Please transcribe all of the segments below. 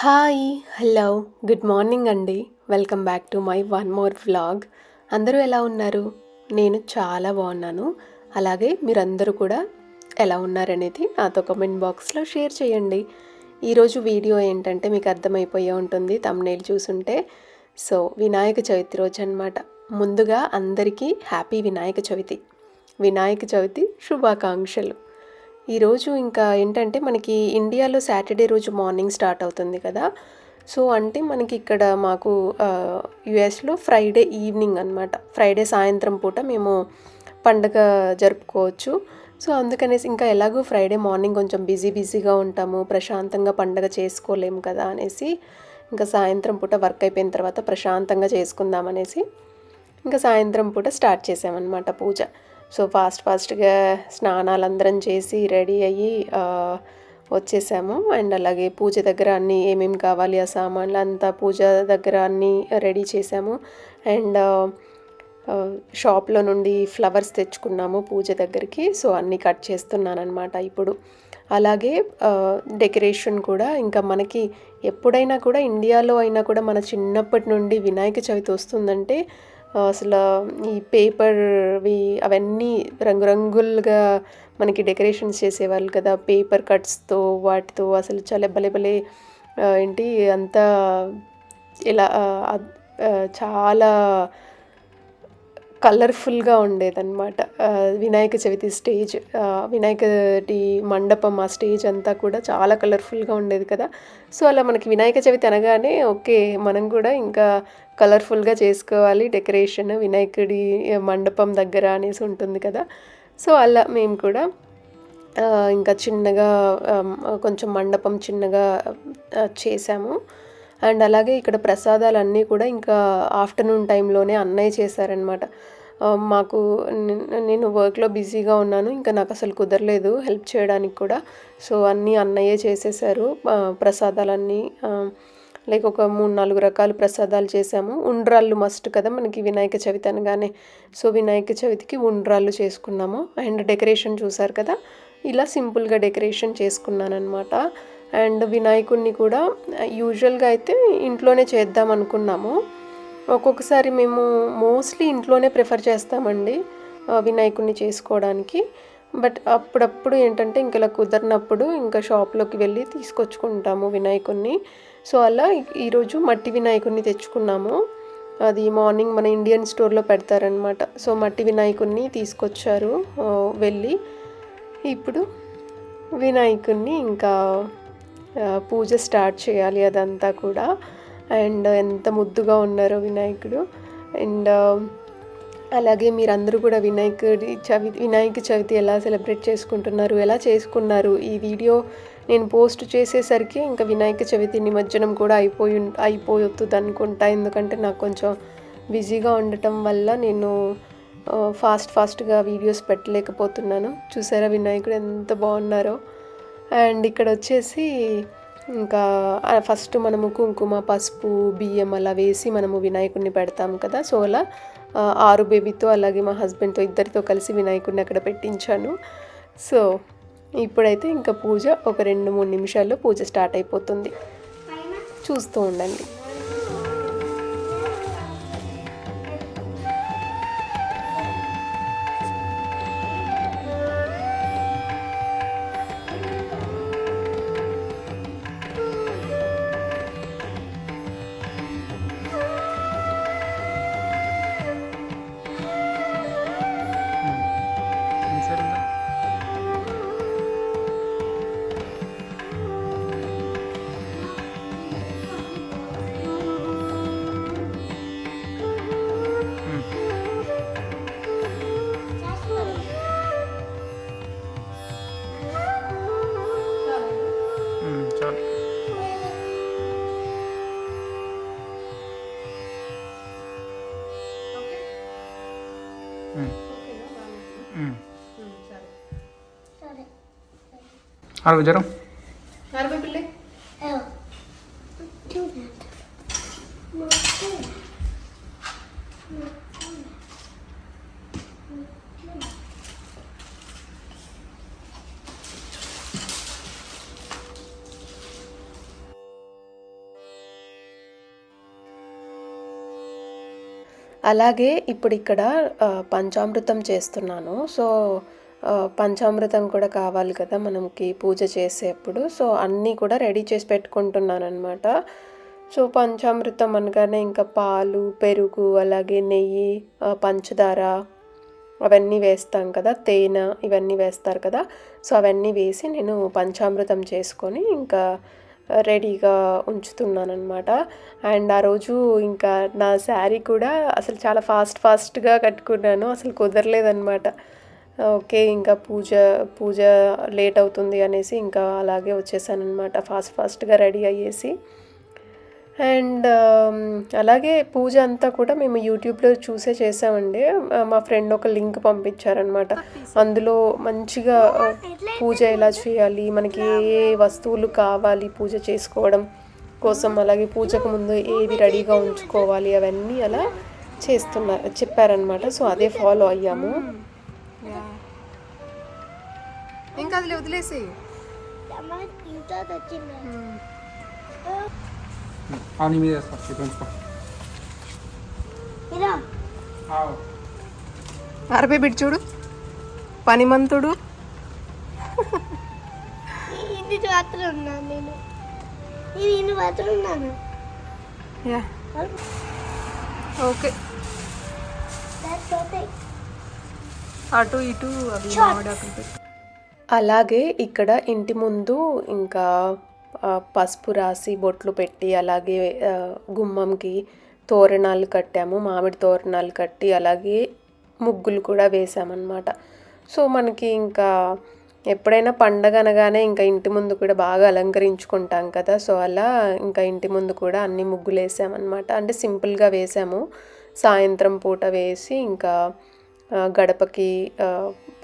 Hi hello good morning అండి. Welcome back to my one more vlog. అందరూ ఎలా ఉన్నారు? నేను చాలా బాగున్నాను. అలాగే మీరందరూ కూడా ఎలా ఉన్నారనేది నాతో కమెంట్ బాక్స్లో షేర్ చేయండి. ఈరోజు వీడియో ఏంటంటే మీకు అర్థమైపోయే ఉంటుంది తమ్నేలు చూసుంటే. సో వినాయక చవితి రోజు అనమాట ముందుగా అందరికీ హ్యాపీ వినాయక చవితి. వినాయక చవితి శుభాకాంక్షలు. ఈరోజు ఇంకా ఏంటంటే మనకి ఇండియాలో సాటర్డే రోజు మార్నింగ్ స్టార్ట్ అవుతుంది కదా. సో అంటే మనకి ఇక్కడ మాకు యుఎస్లో ఫ్రైడే ఈవినింగ్ అనమాట ఫ్రైడే సాయంత్రం పూట మేము పండగ జరుపుకోవచ్చు. సో అందుకనేసి ఇంకా ఎలాగో ఫ్రైడే మార్నింగ్ కొంచెం బిజీ బిజీగా ఉంటాము. ప్రశాంతంగా పండగ చేసుకోలేము కదా అనేసి ఇంకా సాయంత్రం పూట వర్క్ అయిపోయిన తర్వాత ప్రశాంతంగా చేసుకుందామనేసి ఇంకా సాయంత్రం పూట స్టార్ట్ చేసామన్నమాట పూజ. సో ఫాస్ట్ ఫాస్ట్గా స్నానాలు అందరం చేసి రెడీ అయ్యి వచ్చేసాము. అండ్ అలాగే పూజ దగ్గర అన్నీ ఏమేమి కావాలి ఆ సామాన్లు అంతా పూజ దగ్గర అన్నీ రెడీ చేసాము. అండ్ షాప్లో నుండి ఫ్లవర్స్ తెచ్చుకున్నాము పూజ దగ్గరికి. సో అన్నీ కట్ చేస్తున్నానమాట ఇప్పుడు. అలాగే డెకరేషన్ కూడా ఇంకా మనకి ఎప్పుడైనా కూడా ఇండియాలో అయినా కూడా మన చిన్నప్పటి నుండి వినాయక చవితి వస్తుందంటే అసలు ఈ పేపర్వి అవన్నీ రంగురంగులుగా మనకి డెకరేషన్స్ చేసేవాళ్ళు కదా. పేపర్ కట్స్తో వాటితో అసలు చాలా భలే భలే ఏంటి అంతా ఇలా చాలా కలర్ఫుల్గా ఉండేదన్నమాట. వినాయక చవితి స్టేజ్ వినాయకటి మండపం ఆ స్టేజ్ అంతా కూడా చాలా కలర్ఫుల్గా ఉండేది కదా. సో అలా మనకి వినాయక చవితి అనగానే ఓకే మనం కూడా ఇంకా కలర్ఫుల్గా చేసుకోవాలి డెకరేషన్ వినాయకుడి మండపం దగ్గర అనేసి ఉంటుంది కదా. సో అలా మేము కూడా ఇంకా చిన్నగా కొంచెం మండపం చిన్నగా చేసాము. అండ్ అలాగే ఇక్కడ ప్రసాదాలన్నీ కూడా ఇంకా ఆఫ్టర్నూన్ టైంలోనే అన్నయ్య చేశారనమాట మాకు నేను వర్క్లో బిజీగా ఉన్నాను ఇంకా నాకు అసలు కుదరలేదు హెల్ప్ చేయడానికి కూడా. సో అన్నీ అన్నయ్యే చేసేసారు ప్రసాదాలన్నీ లైక్ ఒక మూడు నాలుగు రకాల ప్రసాదాలు చేసాము. ఉండ్రాళ్ళు మస్ట్ కదా మనకి వినాయక చవితి అనగానే. సో వినాయక చవితికి ఉండ్రాళ్ళు చేసుకున్నాము. అండ్ డెకరేషన్ చూసారు కదా? ఇలా సింపుల్గా డెకరేషన్ చేసుకున్నాను అనమాట అండ్ వినాయకుడిని కూడా యూజువల్గా అయితే ఇంట్లోనే చేద్దాం అనుకున్నాము. ఒక్కొక్కసారి మేము మోస్ట్లీ ఇంట్లోనే ప్రిఫర్ చేస్తామండి వినాయకుడిని చేసుకోవడానికి. బట్ అప్పుడప్పుడు ఏంటంటే ఇంక ఇలా కుదరినప్పుడు ఇంకా షాప్లోకి వెళ్ళి తీసుకొచ్చుకుంటాము వినాయకుడిని సో అలా ఈరోజు మట్టి వినాయకుడిని తెచ్చుకున్నాము. అది మార్నింగ్ మన ఇండియన్ స్టోర్లో పెడతారనమాట సో మట్టి వినాయకుడిని తీసుకొచ్చారు వెళ్ళి. ఇప్పుడు వినాయకుడిని ఇంకా పూజ స్టార్ట్ చేయాలి అదంతా కూడా. అండ్ ఎంత ముద్దుగా ఉన్నారో వినాయకుడు. అండ్ అలాగే మీరందరూ కూడా వినాయకుడి చవి వినాయక చవితి ఎలా సెలబ్రేట్ చేసుకుంటున్నారు ఎలా చేసుకున్నారు? ఈ వీడియో నేను పోస్ట్ చేసేసరికి ఇంకా వినాయక చవితి నిమజ్జనం కూడా అయిపోయి ఉం- అయిపోతుంది అనుకుంటా ఎందుకంటే నాకు కొంచెం బిజీగా ఉండటం వల్ల నేను ఫాస్ట్ ఫాస్ట్గా వీడియోస్ పెట్టలేకపోతున్నాను. చూసారా వినాయకుడు ఎంత బాగున్నారో. అండ్ ఇక్కడ వచ్చేసి ఇంకా ఫస్ట్ మనము కుంకుమ పసుపు బియ్యం అలా వేసి మనము వినాయకుడిని పెడతాం కదా. సో అలా ఆరు బేబీతో అలాగే మా హస్బెండ్తో ఇద్దరితో కలిసి వినాయకుడిని అక్కడ పెట్టించాను. సో ఇప్పుడైతే ఇంకా పూజ ఒక రెండు మూడు నిమిషాల్లో పూజ స్టార్ట్ అయిపోతుంది. చూస్తూ ఉండండి. జ్వరం. అలాగే ఇప్పుడు ఇక్కడ పంచామృతం చేస్తున్నాను. సో పంచామృతం కూడా కావాలి కదా మనకి పూజ చేసేప్పుడు. సో అన్నీ కూడా రెడీ చేసి పెట్టుకుంటున్నాను అనమాట సో పంచామృతం అనగానే ఇంకా పాలు పెరుగు అలాగే నెయ్యి పంచదార అవన్నీ వేస్తాం కదా తేనె ఇవన్నీ వేస్తారు కదా. సో అవన్నీ వేసి నేను పంచామృతం చేసుకొని ఇంకా రెడీగా ఉంచుతున్నాను అనమాట అండ్ ఆ రోజు ఇంకా నా శారీ కూడా అసలు చాలా ఫాస్ట్ ఫాస్ట్గా కట్టుకున్నాను. అసలు కుదరలేదనమాట ఓకే ఇంకా పూజ పూజ లేట్ అవుతుంది అనేసి ఇంకా అలాగే వచ్చేసానమాట ఫాస్ట్ ఫాస్ట్గా రెడీ అయ్యేసి. అండ్ అలాగే పూజ అంతా కూడా మేము యూట్యూబ్లో చూసే చేసామండి. మా ఫ్రెండ్ ఒక లింక్ పంపించారనమాట అందులో మంచిగా పూజ ఎలా చేయాలి మనకి ఏ ఏ వస్తువులు కావాలి పూజ చేసుకోవడం కోసం అలాగే పూజకు ముందు ఏవి రెడీగా ఉంచుకోవాలి అవన్నీ అలా చేస్తున్నారు చెప్పారనమాట సో అదే ఫాలో అయ్యాము. ఇంకా అది వదిలేసి అమ్మ ఇంట్లో తెచ్చింది ఆ, నీ మీద. అరపై బిడ్డ చూడు పనిమంతుడు ఇది మాత్రం ఉన్నాను నేను ఇది ఇన్ని మాత్రం ఉన్నాను యా ఓకే. అటు ఇటు అవి మామిడాకులు పెట్టు. అలాగే ఇక్కడ ఇంటి ముందు ఇంకా పసుపు రాసి బొట్లు పెట్టి అలాగే గుమ్మంకి తోరణాలు కట్టాము మామిడి తోరణాలు కట్టి అలాగే ముగ్గులు కూడా వేసామన్నమాట సో మనకి ఇంకా ఎప్పుడైనా పండగ అనగానే ఇంకా ఇంటి ముందు కూడా బాగా అలంకరించుకుంటాం కదా సో అలా ఇంకా ఇంటి ముందు కూడా అన్ని ముగ్గులు వేసామన్నమాట. అంటే సింపుల్గా వేసాము. సాయంత్రం పూట వేసి ఇంకా గడపకి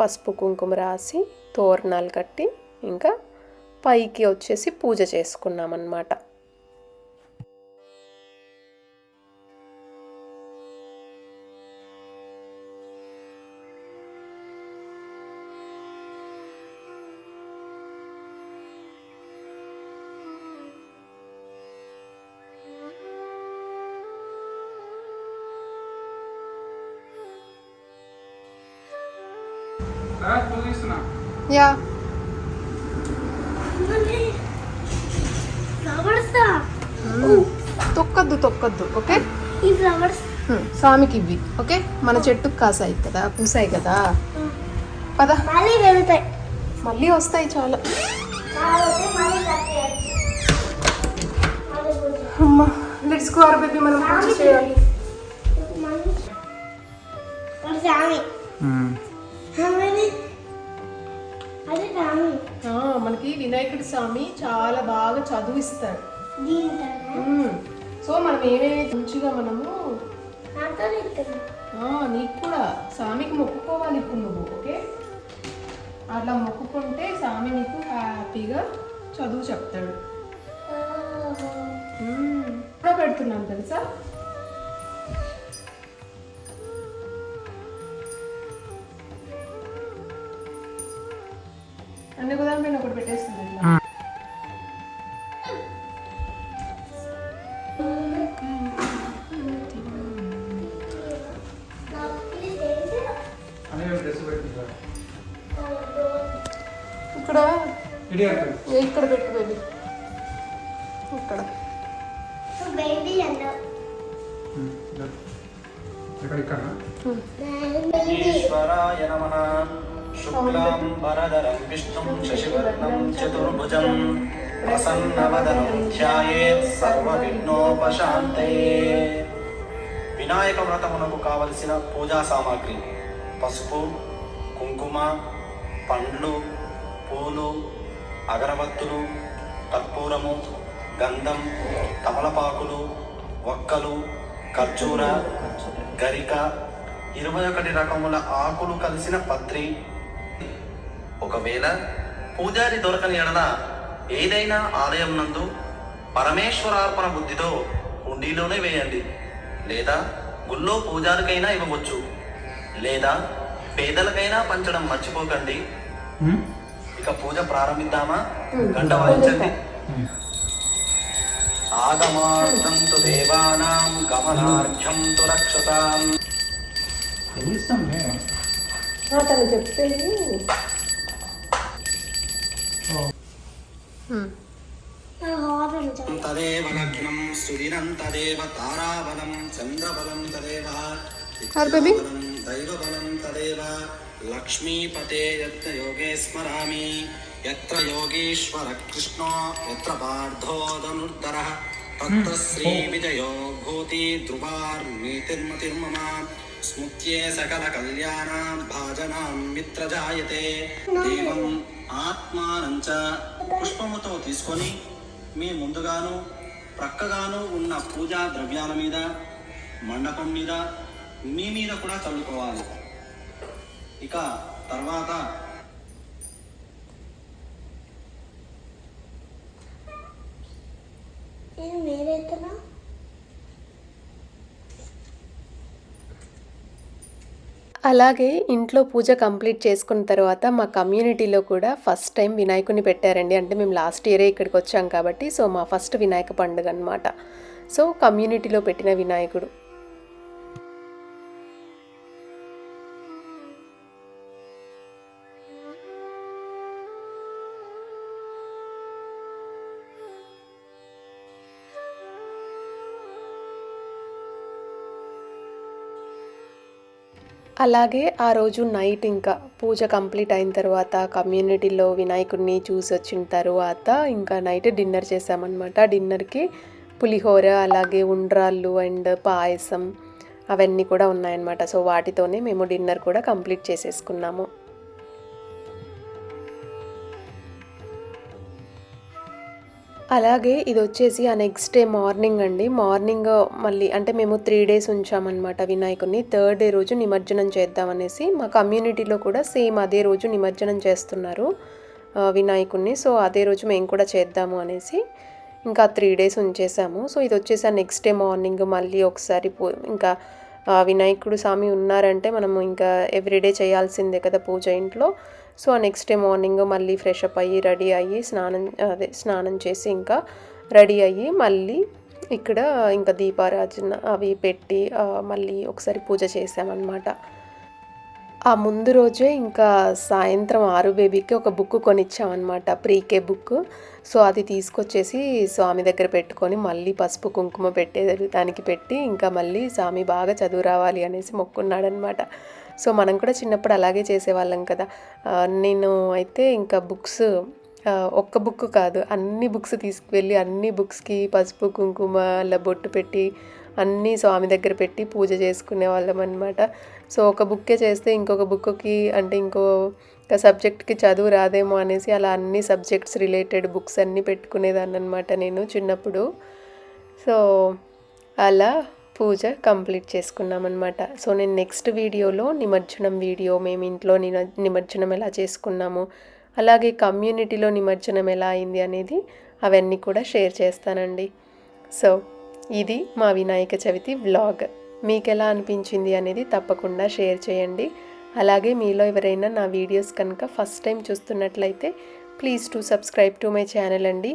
పసుపు కుంకుమ రాసి తోరణాలు కట్టి ఇంకా పైకి వచ్చేసి పూజ చేసుకున్నామన్నమాట. యా. తొక్కద్దు తొక్కద్దు ఓకే? స్వామికి ఇవ్వి ఓకే? మన చెట్టుకు కాసాయి కదా పూసాయి కదా? పద. మళ్ళీ వెళ్తాయి. మళ్ళీ వస్తాయి చాలా. అమ్మా లెట్స్ గో మనం పూజ చేయాలి. మనకి వినాయకుడి స్వామి చాలా బాగా చదువిస్తాడు దీంతో సో మనం ఏమేమి మంచిగా మనము నీకు కూడా స్వామికి మొక్కుకోవాలి ఇప్పుడు నువ్వు ఓకే? అట్లా మొక్కుకుంటే స్వామి నీకు హ్యాపీగా చదువు చెప్తాడు. కూడా పెడుతున్నాను తెలుసా? పెట్టేస్తుంది ఇట్లా. అనే డ్రెస్ పెట్టుకుంటా ఇక్కడ ఇక్కడ పెట్టు బేబీ. ఇక్కడ. బేబీ అన్నావు ఇక్కడ ఇక్కడ ఈశ్వరాయ నమః. శుక్లాం వరదరం విష్ణుం శశివర్ణం చతుర్భుజం ప్రసన్నవదనం ధ్యాయేత్ సర్వవిఘ్నోపశాంతయే వినాయక వ్రతమునకు కావలసిన పూజా సామాగ్రి పసుపు కుంకుమ పండ్లు పూలు అగరబత్తులు కర్పూరము గంధం తమలపాకులు వక్కలు ఖర్జూర గరిక ఇరవై ఒకటి రకముల ఆకులు కలిసిన పత్రి ఒకవేళ పూజారి దొరకని ఎడల ఏదైనా ఆలయం నందు పరమేశ్వరార్పణ బుద్ధితో హుండీలోనే వేయండి. లేదా గుళ్ళో పూజారికైనా ఇవ్వవచ్చు. లేదా పేదలకైనా పంచడం మర్చిపోకండి. ఇక పూజ ప్రారంభిద్దామా? గంట వాయించండి. ఆగమార్థం తు దేవానాం గమనార్ఘ్యం తు రక్షసాం ఆ, తను చెప్పేది హారర్ తదేవ లగ్నం సుదినం తదేవ తారాబలం చంద్రబలం తదేవ దైవబలం తదేవ లక్ష్మీపతే యత్ర యోగే స్మరామి యత్ర యోగీశ్వర కృష్ణో యత్ర పార్థో ధనుర్ధర తత్ర శ్రీ విజయో భూతి ధ్రువార్మీతిర్మతిర్మమ స్మృత్యే సకల కళ్యాణ భాజనాం మిత్ర జాయతే దేవం ఆత్మానం చ పుష్పముతో తీసుకొని మీ ముందుగాను ప్రక్కగాను ఉన్న పూజా ద్రవ్యాల మీద మండపం మీద మీ మీద కూడా చల్లుకోవాలి. ఇక తర్వాత నేను అలాగే ఇంట్లో పూజ కంప్లీట్ చేసుకున్న తర్వాత మా కమ్యూనిటీలో కూడా ఫస్ట్ టైం వినాయకుని పెట్టారండి. అంటే మేము లాస్ట్ ఇయరే ఇక్కడికి వచ్చాం కాబట్టి సో మా ఫస్ట్ వినాయక పండుగ అనమాట సో కమ్యూనిటీలో పెట్టిన వినాయకుడు. అలాగే ఆ రోజు నైట్ ఇంకా పూజ కంప్లీట్ అయిన తర్వాత కమ్యూనిటీలో వినాయకుడిని చూసి వచ్చిన తర్వాత ఇంకా నైట్ డిన్నర్ చేసామన్నమాట డిన్నర్కి పులిహోర అలాగే ఉండ్రాళ్ళు అండ్ పాయసం అవన్నీ కూడా ఉన్నాయన్నమాట. సో వాటితోనే మేము డిన్నర్ కూడా కంప్లీట్ చేసేసుకున్నాము. అలాగే ఇది వచ్చేసి ఆ నెక్స్ట్ డే మార్నింగ్ అండి. మార్నింగ్ మళ్ళీ అంటే మేము త్రీ డేస్ ఉంచామన్నమాట వినాయకుడిని థర్డ్ డే రోజు నిమజ్జనం చేద్దామనేసి మా కమ్యూనిటీలో కూడా సేమ్ అదే రోజు నిమజ్జనం చేస్తున్నారు వినాయకుడిని సో అదే రోజు మేము కూడా చేద్దాము అనేసి ఇంకా త్రీ డేస్ ఉంచేసాము. సో ఇది వచ్చేసి నెక్స్ట్ డే మార్నింగ్ మళ్ళీ ఒకసారి పూ ఇంకా వినాయకుడు స్వామి ఉన్నారంటే మనము ఇంకా ఎవ్రీడే చేయాల్సిందే కదా పూజ ఇంట్లో. సో నెక్స్ట్ డే మార్నింగ్ మళ్ళీ ఫ్రెష్ అప్ అయ్యి రెడీ అయ్యి స్నానం అదే స్నానం చేసి ఇంకా రెడీ అయ్యి మళ్ళీ ఇక్కడ ఇంకా దీపారాజన అవి పెట్టి మళ్ళీ ఒకసారి పూజ చేసామన్నమాట ఆ ముందు రోజే ఇంకా సాయంత్రం ఆరు బేబీకి ఒక బుక్ కొనిచ్చామన్నమాట ప్రీకే బుక్ సో అది తీసుకొచ్చేసి స్వామి దగ్గర పెట్టుకొని మళ్ళీ పసుపు కుంకుమ పెట్టే దానికి పెట్టి ఇంకా మళ్ళీ స్వామి బాగా చదువు రావాలి అనేసి మొక్కున్నాడనమాట సో మనం కూడా చిన్నప్పుడు అలాగే చేసేవాళ్ళం కదా. నేను అయితే ఇంకా బుక్స్ ఒక్క బుక్ కాదు అన్ని బుక్స్ తీసుకువెళ్ళి అన్ని బుక్స్కి పసుపు కుంకుమ అలా బొట్టు పెట్టి అన్నీ స్వామి దగ్గర పెట్టి పూజ చేసుకునే వాళ్ళం అనమాట సో ఒక బుక్కే చేస్తే ఇంకొక బుక్కి అంటే ఇంకో సబ్జెక్ట్కి చదువు రాదేమో అనేసి అలా అన్ని సబ్జెక్ట్స్ రిలేటెడ్ బుక్స్ అన్నీ పెట్టుకునేదాన్ని అనమాట నేను చిన్నప్పుడు. సో అలా పూజ కంప్లీట్ చేసుకున్నామన్నమాట. సో నేను నెక్స్ట్ వీడియోలో నిమజ్జనం వీడియో మేము ఇంట్లో నిమజ్జనం ఎలా చేసుకున్నాము అలాగే కమ్యూనిటీలో నిమజ్జనం ఎలా అయింది అనేది అవన్నీ కూడా షేర్ చేస్తానండి. సో ఇది మా వినాయక చవితి వ్లాగ్. మీకు ఎలా అనిపించింది అనేది తప్పకుండా షేర్ చేయండి. అలాగే మీలో ఎవరైనా నా వీడియోస్ కనుక ఫస్ట్ టైం చూస్తున్నట్లయితే please to subscribe to my channel అండి.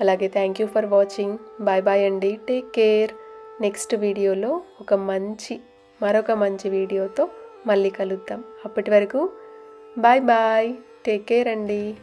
అలాగే thank you for watching. Bye bye అండి. Take care. నెక్స్ట్ వీడియోలో ఒక మంచి మరొక మంచి వీడియోతో మళ్ళీ కలుద్దాం. అప్పటి వరకు బాయ్ బాయ్ టేక్ కేర్ అండి.